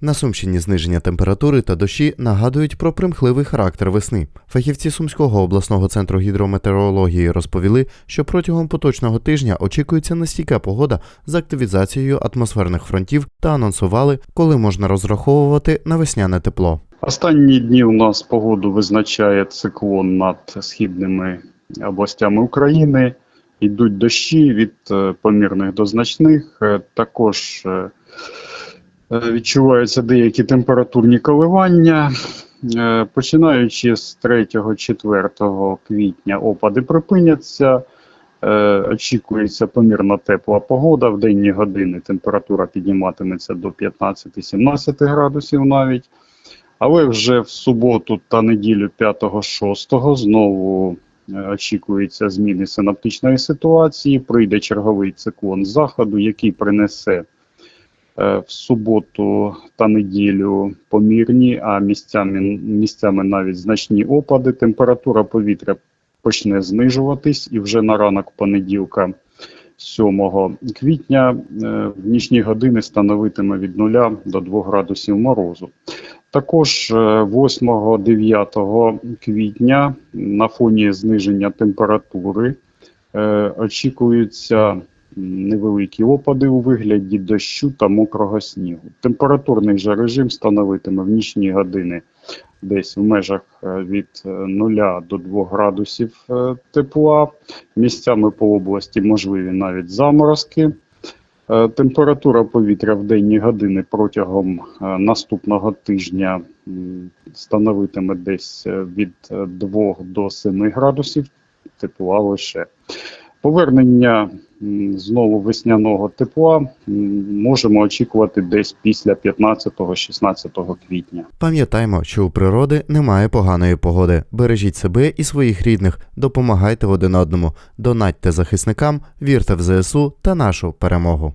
На Сумщині зниження температури та дощі нагадують про примхливий характер весни. Фахівці Сумського обласного центру гідрометеорології розповіли, що протягом поточного тижня очікується нестійка погода з активізацією атмосферних фронтів та анонсували, коли можна розраховувати на весняне тепло. Останні дні у нас погоду визначає циклон над східними областями України. Йдуть дощі від е, помірних до значних. Е, Також е, відчуваються деякі температурні коливання. Е, Починаючи з 3-4 квітня опади припиняться. Е, Очікується помірно тепла погода. В денні години температура підніматиметься до 15-17 градусів навіть. Але вже в суботу та неділю 5-6 знову е, очікується зміни синаптичної ситуації. Прийде черговий циклон заходу, який принесе е, в суботу та неділю помірні, а місцями, місцями навіть значні опади. Температура повітря почне знижуватись і вже на ранок понеділка. 7 квітня е, в нічні години становитиме від 0 до 2 градусів морозу. Також 8-9 квітня на фоні зниження температури е, очікуються м, невеликі опади у вигляді дощу та мокрого снігу. Температурний же режим становитиме в нічні години десь в межах е, від 0 до 2 градусів е, тепла. Місцями по області можливі навіть заморозки. Е, Температура повітря в денні години протягом е, наступного тижня становитиме десь е, від е, 2 до 7 градусів тепла лише. Повернення знову весняного тепла можемо очікувати десь після 15-16 квітня. Пам'ятаймо, що у природи немає поганої погоди. Бережіть себе і своїх рідних, допомагайте один одному, донатьте захисникам, вірте в ЗСУ та нашу перемогу.